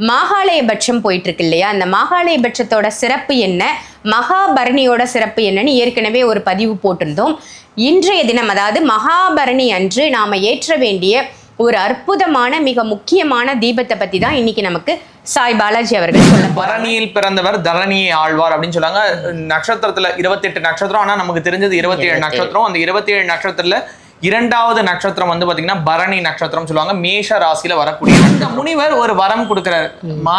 மாகாளயபட்சம் போயிட்டு இருக்கு இல்லையா அந்த மாகாளயபட்சத்தோட சிறப்பு என்ன? மகாபரணியோட சிறப்பு என்னன்னு ஏற்கனவே ஒரு பதிவு போட்டிருந்தோம். இன்றைய தினம் அதாவது மகாபரணி அன்று நாம ஏற்ற வேண்டிய ஒரு அற்புதமான மிக முக்கியமான தீபத்தை பத்தி தான் இன்னைக்கு நமக்கு சாய் பாலாஜி அவர்கள் சொல்ல பரணியில் பிறந்தவர் தரணியை ஆழ்வார் அப்படின்னு சொல்லுவாங்க நட்சத்திரத்துல இருபத்தெட்டு நட்சத்திரம் ஆனா நமக்கு தெரிஞ்சது இருபத்தி ஏழு நட்சத்திரம். அந்த இருபத்தி ஏழு நட்சத்திரத்துல இரண்டாவது நட்சத்திரம் வந்து பாத்தீங்கன்னா பரணி நட்சத்திரம் சொல்லுவாங்க. மேஷ ராசியில வரக்கூடிய அந்த முனிவர் ஒரு வரம் கொடுக்கிறார். மா.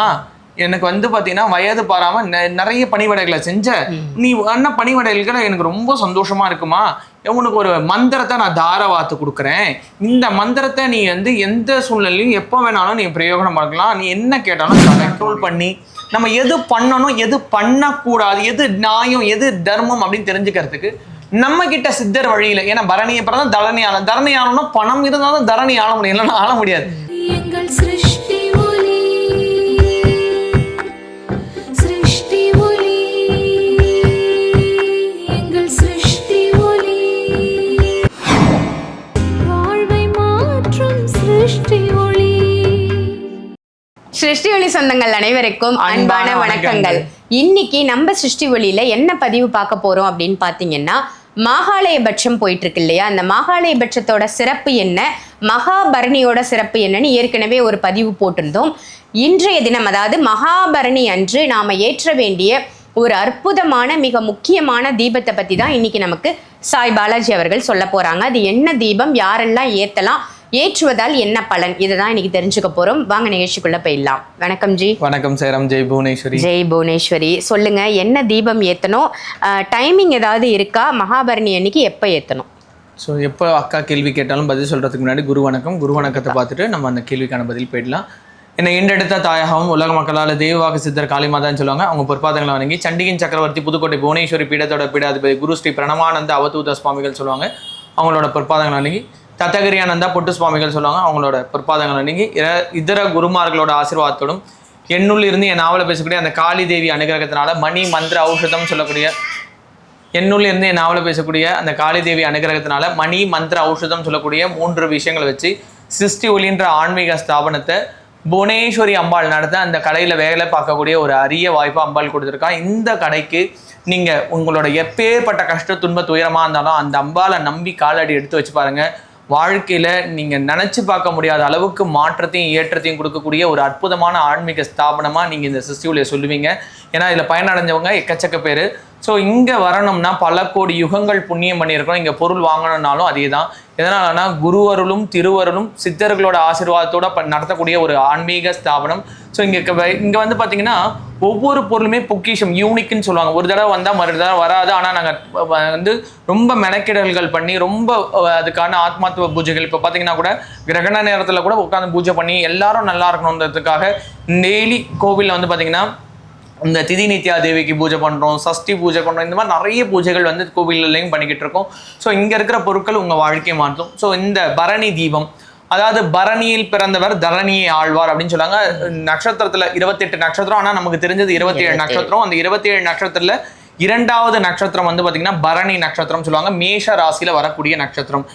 எனக்கு வந்து பாத்தீங்கன்னா வயது பாராம நிறைய பணிவிடைகளை செஞ்ச நீ பண்ண பணிவிடைகளை எனக்கு ரொம்ப சந்தோஷமா இருக்குமா? உனக்கு ஒரு மந்திரத்தை நான் தாரவாத்து கொடுக்குறேன். இந்த மந்திரத்தை நீ வந்து எந்த சூழ்நிலையும் எப்போ வேணாலும் நீ பிரயோஜனம் பார்க்கலாம். நீ என்ன கேட்டாலும் கண்ட்ரோல் பண்ணி நம்ம எது பண்ணணும் எது பண்ணக்கூடாது எது நியாயம் எது தர்மம் அப்படின்னு தெரிஞ்சுக்கிறதுக்கு நம்ம கிட்ட சித்தர் வழியில ஏன்னா பரணியை பிறந்தா தரணி ஆள தரணி ஆளணும் பணம் இருந்தாலும் தரணி ஆள முடியும். இல்லைன்னா ஆள முடியாது. சிருஷ்டி ஒளி சொந்தங்கள் அனைவருக்கும் அன்பான வணக்கங்கள். இன்னைக்கு நம்ம சிருஷ்டி ஒளியில என்ன பதிவு பார்க்க போறோம் அப்படின்னு பாத்தீங்கன்னா மகாலயபட்சம் போயிட்டு இருக்கு இல்லையா? அந்த மாகாளயபட்சத்தோட சிறப்பு என்ன? மகாபரணியோட சிறப்பு என்னன்னு ஏற்கனவே ஒரு பதிவு போட்டிருந்தோம். இன்றைய தினம் அதாவது மகாபரணி அன்று நாம ஏற்ற வேண்டிய ஒரு அற்புதமான மிக முக்கியமான தீபத்தை பத்தி தான் இன்னைக்கு நமக்கு சாய் பாலாஜி அவர்கள் சொல்ல போறாங்க. அது என்ன தீபம்? யாரெல்லாம் ஏத்தலாம்? ஏற்றுவதால் என்ன பலன்? இதை தான் இன்னைக்கு தெரிஞ்சுக்க போறோம். வாங்க நிகழ்ச்சிக்குள்ள போயிடலாம். வணக்கம் ஜி. வணக்கம் சேரம். ஜெய் புவனேஸ்வரி. ஜெய் புவனேஸ்வரி. சொல்லுங்க என்ன தீபம் ஏத்தணும்? டைமிங் ஏதாவது இருக்கா? மகாபரணி அன்னைக்கு எப்போ ஏத்தணும்? ஸோ எப்போ அக்கா கேள்வி கேட்டாலும் பதில் சொல்றதுக்கு முன்னாடி குரு வணக்கம். குரு வணக்கத்தை பார்த்துட்டு நம்ம அந்த கேள்விக்கான பதில் போயிடலாம். என்னை ஈண்டெடுத்த தாயகவும் உலக மக்களால் தெய்வவாக்கு சித்தர் காளிமாதான்னு சொல்லுவாங்க. அவங்க பொற்பாதங்களை வணங்கி சண்டிகின் சக்கரவர்த்தி புதுக்கோட்டை புவனேஸ்வரி பீடத்தோட பீடாதிபதி குரு ஸ்ரீ பிரணவானந்த அவதூத சுவாமிகள் சொல்லுவாங்க. அவங்களோட பொற்பாதங்களை வணங்கி தத்தகிரியானந்தா பொட்டு சுவாமிகள் சொல்லுவாங்க. அவங்களோட பொற்பாதங்களை நீங்கி இதர குருமார்களோட ஆசீர்வாதத்தோடும் என்னுள் இருந்து என் நாவலை பேசக்கூடிய அந்த காளி தேவி அனுகிரகத்தினால மணி மந்திர ஔஷதம் சொல்லக்கூடிய என்னுள் இருந்து என் நாவலை பேசக்கூடிய அந்த காளி தேவி அனுகிரகத்தினால மணி மந்திர ஔஷதம் சொல்லக்கூடிய மூன்று விஷயங்களை வச்சு சிருஷ்டி ஒளின்ற ஆன்மீக ஸ்தாபனத்தை புவனேஸ்வரி அம்பாள் நடத்த அந்த கடையில் வேலை பார்க்கக்கூடிய ஒரு அரிய வாய்ப்பை அம்பாள் கொடுத்துருக்கா. இந்த கடைக்கு நீங்கள் உங்களோட எப்பேற்பட்ட கஷ்ட துன்ப துயரமாக இருந்தாலும் அந்த அம்பாளை நம்பி காலடி எடுத்து வச்சு பாருங்கள் வாழ்க்கையில் நீங்கள் நினச்சி பார்க்க முடியாத அளவுக்கு மாற்றத்தையும் ஏற்றத்தையும் கொடுக்கக்கூடிய ஒரு அற்புதமான ஆன்மீக ஸ்தாபனமாக நீங்கள் இந்த சிஸ்டியூலில் சொல்லுவீங்க. ஏன்னா இதில் பயனடைஞ்சவங்க எக்கச்சக்க பேர். ஸோ இங்கே வரணும்னா பல கோடி யுகங்கள் புண்ணியம் பண்ணியிருக்கோம் இங்கே பொருள் வாங்கணும்னாலும் அதே தான் எதனாலனா குருவருளும் திருவருளும் சித்தர்களோட ஆசீர்வாதத்தோட நடத்தக்கூடிய ஒரு ஆன்மீக ஸ்தாபனம். ஸோ இங்கே இங்கே வந்து பார்த்தீங்கன்னா ஒவ்வொரு பொருளுமே பொக்கிஷம் யூனிக்னு சொல்லுவாங்க. ஒரு தடவை வந்தால் மறு தடவை வராது. ஆனால் நாங்கள் வந்து ரொம்ப மெனக்கிடல்கள் பண்ணி ரொம்ப அதுக்கான ஆத்மாத்துவ பூஜைகள். இப்போ பார்த்தீங்கன்னா கூட கிரகண நேரத்தில் கூட உட்காந்து பூஜை பண்ணி எல்லாரும் நல்லா இருக்கணுன்றதுக்காக டெய்லி கோவிலில் வந்து பார்த்தீங்கன்னா இந்த திதி நித்யா தேவிக்கு பூஜை பண்ணுறோம் சஷ்டி பூஜை பண்ணுறோம் இந்த மாதிரி நிறைய பூஜைகள் வந்து கோவில்லையும் பண்ணிக்கிட்டு இருக்கோம். ஸோ இங்கே இருக்கிற பொருட்கள் உங்கள் வாழ்க்கையை மாற்றும். ஸோ இந்த பரணி தீபம் அதாவது பரணியில் பிறந்தவர் தரணியை ஆழ்வார் அப்படின்னு சொல்லுவாங்க நட்சத்திரத்துல இருபத்தெட்டு நட்சத்திரம் ஆனால் நமக்கு தெரிஞ்சது இருபத்தி ஏழு நட்சத்திரம். அந்த இருபத்தி ஏழு நட்சத்திரத்துல இரண்டாவது நட்சத்திரம் வந்து பாத்தீங்கன்னா பரணி நட்சத்திரம் சொல்லுவாங்க. மேஷ ராசியில வரக்கூடிய நட்சத்திரம்.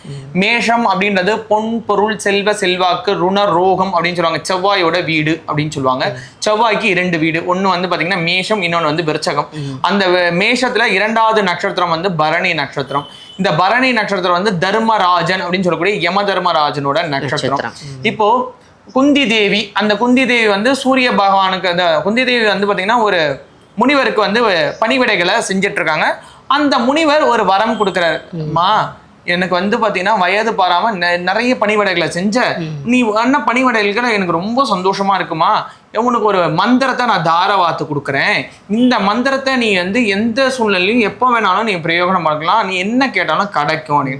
மேஷம் அப்படின்றது பொன் பொருள் செல்வ செல்வாக்கு ருண ரோகம் அப்படின்னு சொல்லுவாங்க. செவ்வாயோட வீடு அப்படின்னு சொல்லுவாங்க. செவ்வாய்க்கு இரண்டு வீடு. ஒண்ணு வந்து பாத்தீங்கன்னா மேஷம் இன்னொன்னு வந்து விருச்சகம். அந்த மேஷத்துல இரண்டாவது நட்சத்திரம் வந்து பரணி நட்சத்திரம். இந்த பரணி நட்சத்திரம் வந்து தர்மராஜன் அப்படின்னு சொல்லக்கூடிய யம தர்மராஜனோட நட்சத்திரம். இப்போ குந்தி தேவி அந்த குந்தி தேவி வந்து சூரிய பகவானுக்கு அந்த குந்தி தேவி வந்து பாத்தீங்கன்னா ஒரு முனிவருக்கு வந்து பணிவிடைகளை செஞ்சுட்டு இருக்காங்க அந்த முனிவர் ஒரு வரம் கொடுக்குறாரு. அம்மா எனக்கு வந்து பாத்தீங்கன்னா வயது பாராம நிறைய பணிவிடைகளை செஞ்ச நீ பண்ண பணிவிடைகளை எனக்கு ரொம்ப சந்தோஷமா இருக்குமா? உனக்கு ஒரு மந்திரத்தை நான் தாரவாத்து கொடுக்குறேன். இந்த மந்திரத்தை நீ வந்து எந்த சூழ்நிலையும் எப்போ வேணாலும் நீ பிரயோஜனம் பார்க்கலாம் நீ என்ன கேட்டாலும் கிடைக்கும். நீ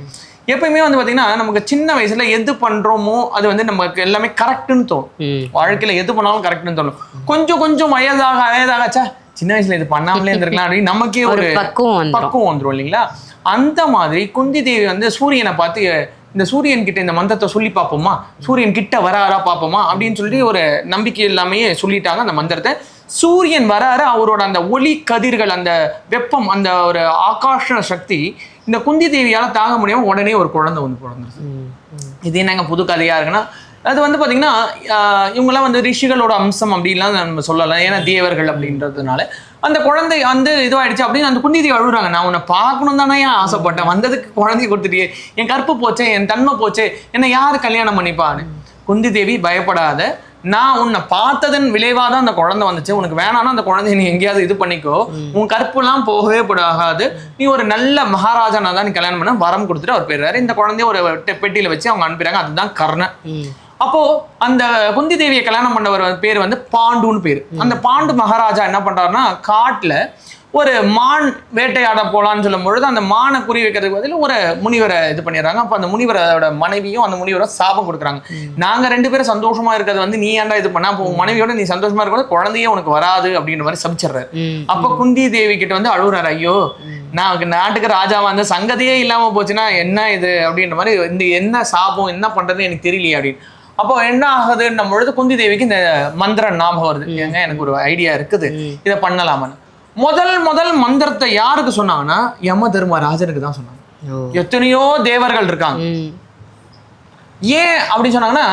எப்பயுமே வந்து பாத்தீங்கன்னா நமக்கு சின்ன வயசுல எது பண்றோமோ அது வந்து நமக்கு எல்லாமே கரெக்ட்னு தோணும். வாழ்க்கையில எது பண்ணாலும் கரெக்ட்னு தோணும். கொஞ்சம் கொஞ்சம் வயதாக வயதாக ச்சே, சின்ன வயசுல இது பண்ணாமலே இருந்திருக்கலாம் அப்படின்னு நமக்கே ஒரு பக்குவம் வந்துரும். பக்குவம் வந்துரும் இல்லைங்களா? அந்த மாதிரி குந்தி தேவி வந்து சூரியனை பார்த்து இந்த சூரியன் கிட்ட இந்த மந்திரத்தை சொல்லி பார்ப்போமா? சூரியன் கிட்ட வராரா பார்ப்போமா? அப்படின்னு சொல்லி ஒரு நம்பிக்கை இல்லாமையே சொல்லிட்டாங்க அந்த மந்திரத்தை. சூரியன் வராரு அவரோட அந்த ஒளி கதிர்கள் அந்த வெப்பம் அந்த ஒரு ஆகாஷ சக்தி இந்த குந்தி தேவியால தாங்க முடியாம உடனே ஒரு குழந்தை வந்து பிறந்துருச்சு. இது என்னங்க புது கதையா இருக்குன்னா அது வந்து பார்த்தீங்கன்னா இவங்கெல்லாம் வந்து ரிஷிகளோட அம்சம் அப்படின்லாம் நம்ம சொல்லலாம். ஏன்னா தேவர்கள் அப்படின்றதுனால. அந்த குழந்தை வந்து இதுவாயிடுச்சு அப்படின்னு அந்த குந்தி அழுகுறாங்க. நான் உன்னை பார்க்கணும் தானே ஏன் ஆசைப்பட்டேன். வந்ததுக்கு குழந்தை கொடுத்துட்டியே. என் கற்பு போச்சே என் தன்மை போச்சே என்னை யார் கல்யாணம் பண்ணிப்பான்னு. குந்தி தேவி பயப்படாத. நான் உன்னை பார்த்ததன் விளைவாக தான் அந்த குழந்தை வந்துச்சு. உனக்கு வேணாம்னா அந்த குழந்தைய நீ எங்கேயாவது இது பண்ணிக்கோ. உன் கற்புலாம் போகவே போடாகாது. நீ ஒரு நல்ல மகாராஜானா தான் நீ கல்யாணம் பண்ண. வரம் கொடுத்துட்டு அவர் போயிடுறாரு. இந்த குழந்தைய ஒரு பெட்டியில் வச்சு அவங்க அனுப்பிடுறாங்க. அதுதான் கர்ணன். அப்போ அந்த குந்தி தேவியை கல்யாணம் பண்ணவர் பேர் வந்து பாண்டுன்னு பேர். அந்த பாண்டு மகாராஜா என்ன பண்றாருன்னா காட்டுல ஒரு மான் வேட்டையாட போலான்னு சொல்லும் பொழுது அந்த மானை குறி வைக்கிறதுக்கு பதில் ஒரு முனிவரை இது பண்ணிடுறாங்க. அப்போ அந்த முனிவரோட மனைவியும் அந்த முனிவரும் சாபம் கொடுக்குறாங்க. நாங்க ரெண்டு பேரும் சந்தோஷமா இருக்கிறது வந்து நீ ஏன்டா இது பண்ணா? அப்போ மனைவியோட நீ சந்தோஷமா இருக்கிறது குழந்தையே உனக்கு வராது அப்படின்ற மாதிரி சபிச்சிடுறாரு. அப்ப குந்தி தேவி கிட்ட வந்து அழுகுறாரு ஐயோ நான் நாட்டுக்கு ராஜாவா அந்த சங்கதியே இல்லாம போச்சுன்னா என்ன இது? அப்படின்ற மாதிரி இந்த என்ன சாபம் என்ன பண்றதுன்னு எனக்கு தெரியலையே அப்படின்னு. அப்போ என்ன ஆகுதுன்னும் பொழுது குந்தி தேவிக்கு இந்த மந்திரம் ஞாபகம் வருது. ஏங்க எனக்கு ஒரு ஐடியா இருக்குது. இதை பண்ணலாமான்னு. முதல் முதல் மந்திரத்தை யாருக்கு சொன்னாங்கன்னா யம தர்மராஜனுக்கு தான் சொன்னாங்க. எத்தனையோ தேவர்கள் இருக்காங்க. ஏன் அப்படி சொன்னாங்கன்னா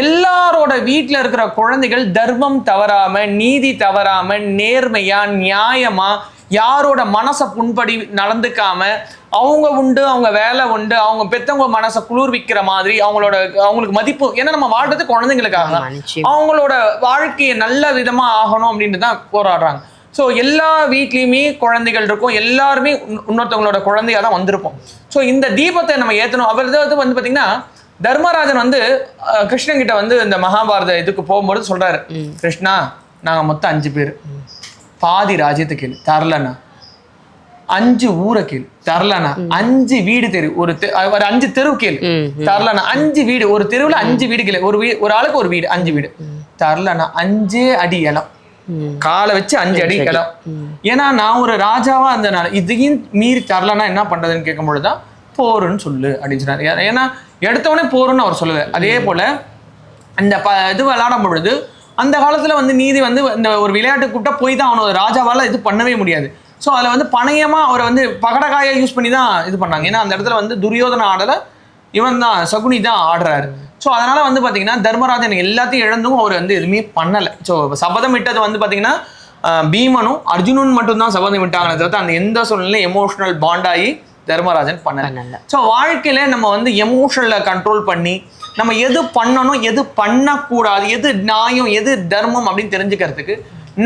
எல்லாரோட வீட்ல இருக்கிற குழந்தைகள் தர்மம் தவறாம நீதி தவறாம நேர்மையா நியாயமா யாரோட மனசை புண்படி நடந்துக்காம அவங்க உண்டு அவங்க வேலை உண்டு அவங்க பெத்தவங்க மனசை குளிர்விக்கிற மாதிரி அவங்களோட அவங்களுக்கு மதிப்பு. ஏன்னா நம்ம வாழ்றது குழந்தைங்களுக்காக தான். அவங்களோட வாழ்க்கையை நல்ல விதமா ஆகணும் அப்படின்னு தான் போராடுறாங்க. ஸோ எல்லா வீட்லேயுமே குழந்தைகள் இருக்கும். எல்லாருமே இன்னொ- இன்னொருத்தவங்களோட குழந்தையா தான் வந்திருப்போம். ஸோ இந்த தீபத்தை நம்ம ஏற்றணும் அவர் இது வந்து பார்த்தீங்கன்னா தர்மராஜன் வந்து கிருஷ்ணன் கிட்ட வந்து இந்த மகாபாரத இதுக்கு போகும்போது சொல்றாரு. கிருஷ்ணா நாங்க மொத்தம் அஞ்சு பேர். பாதி ராஜ்யத்தை கேளு. தரலண்ணா அஞ்சு ஊரை கேளு. தரலண்ணா அஞ்சு வீடு தெரு. ஒரு ஒரு அஞ்சு தெரு கேளு. தரலண்ணா அஞ்சு வீடு. ஒரு தெருவுல அஞ்சு வீடு கேளு. ஒரு வீடு ஒரு ஆளுக்கு ஒரு வீடு. அஞ்சு வீடு. தரலண்ணா அஞ்சே அடி இடம். காலை வச்சு அஞ்சு அடி இடம். ஏன்னா நான் ஒரு ராஜாவா இருந்தனால இதையும் மீறி தரலன்னா என்ன பண்றதுன்னு கேட்கும் பொழுதுதான் போருன்னு சொல்லு அப்படின்னு சொன்னாரு. ஏன்னா எடுத்தவொடனே போருன்னு அவர் சொல்லல. அதே போல அந்த ப இது விளையாடும் பொழுது அந்த காலத்துல வந்து நீதி வந்து இந்த ஒரு விளையாட்டு கூப்பிட்டா போய் தான் அவனோட ராஜாவால இது பண்ணவே முடியாது. ஸோ அதில் வந்து பணையமா அவரை வந்து பகடகாயை யூஸ் பண்ணி தான் இது பண்ணாங்க. ஏன்னா அந்த இடத்துல வந்து துரியோதன ஆடலை இவன் தான் சகுனி தான் ஆடுறாரு. ஸோ அதனால வந்து பார்த்தீங்கன்னா தர்மராஜன் எல்லாத்தையும் இழந்தும் அவர் வந்து எதுவுமே பண்ணலை. ஸோ சபதம் விட்டது வந்து பார்த்தீங்கன்னா பீமனும் அர்ஜுனன் மட்டும்தான் சபதம் விட்டாங்களே தவிர்த்து அந்த எந்த சூழ்நிலையும் எமோஷனல் பாண்டாகி தர்மராஜன் பண்ணல. ஸோ வாழ்க்கையில நம்ம வந்து எமோஷனலை கண்ட்ரோல் பண்ணி நம்ம எது பண்ணணும் எது பண்ணக்கூடாது எது நியாயம் எது தர்மம் அப்படின்னு தெரிஞ்சுக்கிறதுக்கு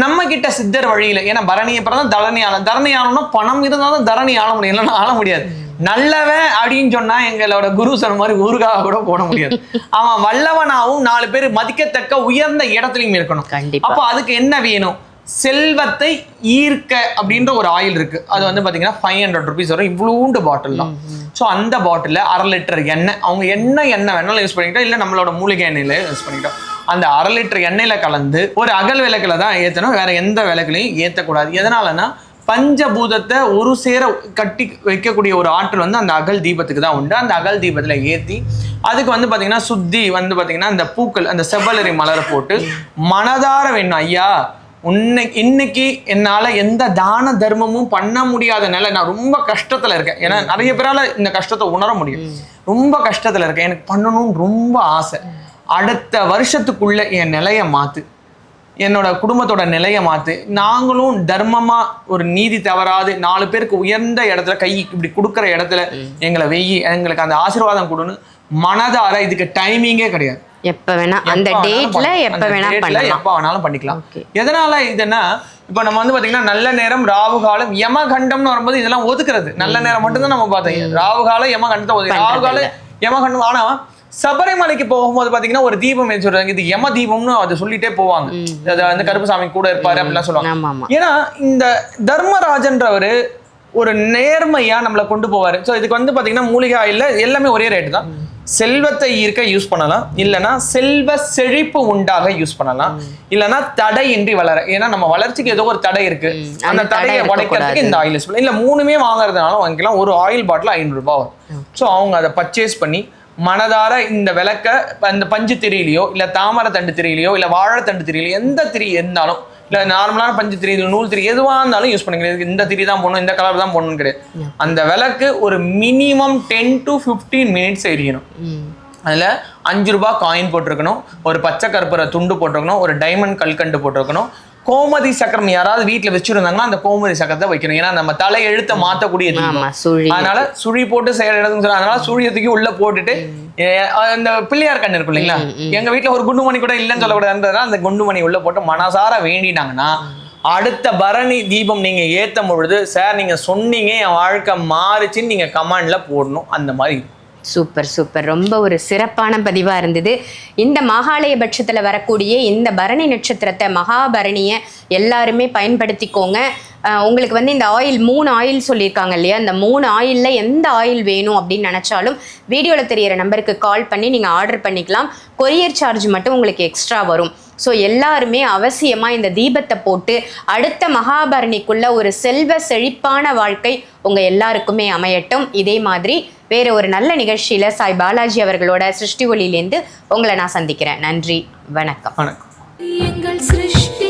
நம்ம கிட்ட சித்தர் வழியில ஏன்னா பரணி அப்புறம் தான் தரணி ஆளும் தரணி ஆளணும்னா பணம் இருந்தாலும் தரணி ஆள முடியும் இல்லைன்னா ஆள முடியாது. நல்லவன் அப்படின்னு சொன்னா எங்களோட குரு சொன்ன மாதிரி ஊருக்காக கூட போட முடியாது. அவன் வல்லவனாவும் நாலு பேர் மதிக்கத்தக்க உயர்ந்த இடத்துலயும் இருக்கணும். அப்போ அதுக்கு என்ன வேணும்? செல்வத்தை ஈர்க்க அப்படின்ற ஒரு ஆயில் இருக்கு. அது வந்து பாத்தீங்கன்னா ஃபைவ் ஹண்ட்ரட் ருபீஸ் வரும். இவ்வளோண்டு பாட்டில் தான். ஸோ அந்த பாட்டிலில் அரை லிட்டர் எண்ணெய். அவங்க என்ன எண்ணெய் வேணாலும் யூஸ் பண்ணிக்கிட்டோம் இல்லை நம்மளோட மூலிகை எண்ணெயில யூஸ் பண்ணிக்கிட்டோம் அந்த அரை லிட்டர் எண்ணெயில் கலந்து ஒரு அகல் விளக்குல தான் ஏற்றணும் வேறு எந்த விளக்குலையும் ஏற்றக்கூடாது எதனாலன்னா பஞ்சபூதத்தை ஒரு சேர கட்டி வைக்கக்கூடிய ஒரு ஆற்றல் வந்து அந்த அகல் தீபத்துக்கு தான் உண்டு. அந்த அகல் தீபத்தில் ஏற்றி அதுக்கு வந்து பார்த்திங்கன்னா சுத்தி வந்து பார்த்திங்கன்னா அந்த பூக்கள் அந்த செவ்வலரி மலரை போட்டு மனதார வேணும். ஐயா உன்னை இன்னைக்கு என்னால எந்த தான தர்மமும் பண்ண முடியாத நிலை நான் ரொம்ப கஷ்டத்துல இருக்கேன். ஏன்னா நிறைய பேரால இந்த கஷ்டத்தை உணர முடியும். ரொம்ப கஷ்டத்துல இருக்கேன். எனக்கு பண்ணணும்னு ரொம்ப ஆசை. அடுத்த வருஷத்துக்குள்ள என் நிலைய மாத்து. என்னோட குடும்பத்தோட நிலையை மாத்து. நாங்களும் தர்மமா ஒரு நீதி தவறாது நாலு பேருக்கு உயர்ந்த இடத்துல கை இப்படி கொடுக்குற இடத்துல எங்களை வெயி எங்களுக்கு அந்த ஆசீர்வாதம் கொடுன்னு மனதார இதுக்கு டைமிங்கே கிடையாது. எப்ப வேணா அந்த டேட்ல. எப்ப வேணா பண்ணலாம். எப்ப வேணாலும் பண்ணிக்கலாம். எதனால இதுன்னா இப்போ நம்ம வந்து பாத்தீங்கன்னா நல்ல நேரம் ராவு காலம் யமகண்டம்னு வரும்போது இதெல்லாம் ஒதுக்குறது. நல்ல நேரம் மட்டும்தான் நம்ம பார்த்தோம் ராவு காலம் யமகண்டத்தை ஒதுக்கு ராவு காலம் யமகண்டம். ஆனா சபரிமலைக்கு போகும்போது பாத்தீங்கன்னா ஒரு தீபம் சொல்றாங்க? இது யம தீபம்னு அது சொல்லிட்டே போவாங்க. அது வந்து கருப்புசாமி கூட இருப்பாரு அப்படிலாம் சொல்லுவாங்க. ஏன்னா இந்த தர்மராஜன்றவர் ஒரு நேர்மையா நம்மளை கொண்டு போவாரு. ஸோ இதுக்கு வந்து பாத்தீங்கன்னா மூலிகை ஆயில்ல எல்லாமே ஒரே ரேட்டு தான். செல்வத்தை ஈர்க்க யூஸ் பண்ணலாம். இல்லைன்னா செல்வ செழிப்பு உண்டாக யூஸ் பண்ணலாம். இல்லைன்னா தடையின்றி வளர. ஏன்னா நம்ம வளர்ச்சிக்கு ஏதோ ஒரு தடை இருக்கு. அந்த தடை தடையை. உடைக்கிறதுக்கு இந்த ஆயில் யூஸ் பண்ணலாம் இல்ல மூணுமே வாங்குறதுனால வாங்கிக்கலாம். ஒரு ஆயில் பாட்டில் ஐநூறு ரூபாய் வரும். ஸோ அவங்க அதை பர்ச்சேஸ் பண்ணி மனதார இந்த விளக்க இந்த பஞ்சு திரியிலையோ இல்ல தாமரை தண்டு திரியிலையோ இல்ல வாழைத்தண்டு திரியிலையோ எந்த திரி இருந்தாலும் இல்ல நார்மலான பஞ்சு திரி இல்ல நூல் திரி எதுவா இருந்தாலும் யூஸ் பண்ணிக்கலாம். இதுக்கு இந்த திரி தான் போடணும் இந்த கலர் தான் போடணும் கிடையாது. அந்த விளக்கு ஒரு மினிமம் டென் டு 15 மினிட்ஸ் எரியணும். அதில் அஞ்சு ரூபாய் காயின் போட்டிருக்கணும் ஒரு பச்சை கற்பூர துண்டு போட்டிருக்கணும் ஒரு டைமண்ட் கல்கண்டு போட்டிருக்கணும் கோமதி சக்கரம் யாராவது வீட்டில் வச்சிருந்தாங்கன்னா அந்த கோமதி சக்கரத்தை வைக்கணும். ஏன்னா நம்ம தலை எழுத்தை சுழி. அதனால சுழி போட்டு செயல் அதனால சுழியை தூக்கி உள்ள போட்டுட்டு அந்த பிள்ளையார் கண்ணு இருக்கும் இல்லைங்களா? எங்க வீட்ல ஒரு குண்டுமணி கூட இல்லைன்னு சொல்லக்கூடாதுன்றதுனால அந்த குண்டுமணி உள்ள போட்டு மனசார வேண்டினாங்கன்னா அடுத்த பரணி தீபம் நீங்க ஏத்தும் பொழுது சார் நீங்க சொன்னீங்க என் வாழ்க்கை மாறுச்சுன்னு நீங்க கமாண்ட்ல போடணும். அந்த மாதிரி சூப்பர் சூப்பர். ரொம்ப ஒரு சிறப்பான பதிவாக இருந்தது. இந்த மகாலய பட்சத்தில் வரக்கூடிய இந்த பரணி நட்சத்திரத்தை மகாபரணியை எல்லாருமே பயன்படுத்திக்கோங்க. உங்களுக்கு வந்து இந்த ஆயில் மூணு ஆயில் சொல்லியிருக்காங்க இல்லையா? இந்த மூணு ஆயிலில் எந்த ஆயில் வேணும் அப்படின்னு நினச்சாலும் வீடியோவில் தெரியிற நம்பருக்கு கால் பண்ணி நீங்கள் ஆர்டர் பண்ணிக்கலாம். கொரியர் சார்ஜ் மட்டும் உங்களுக்கு எக்ஸ்ட்ரா வரும். ஸோ எல்லாருமே அவசியமாக இந்த தீபத்தை போட்டு அடுத்த மகாபரணிக்குள்ள ஒரு செல்வ செழிப்பான வாழ்க்கை உங்கள் எல்லாருக்குமே அமையட்டும். இதே மாதிரி வேற ஒரு நல்ல நிகழ்ச்சியில சாய் பாலாஜி அவர்களோட சிருஷ்டி ஒளியிலேருந்து உங்களை நான் சந்திக்கிறேன். நன்றி. வணக்கம். வணக்கம். எங்கள் சிருஷ்டி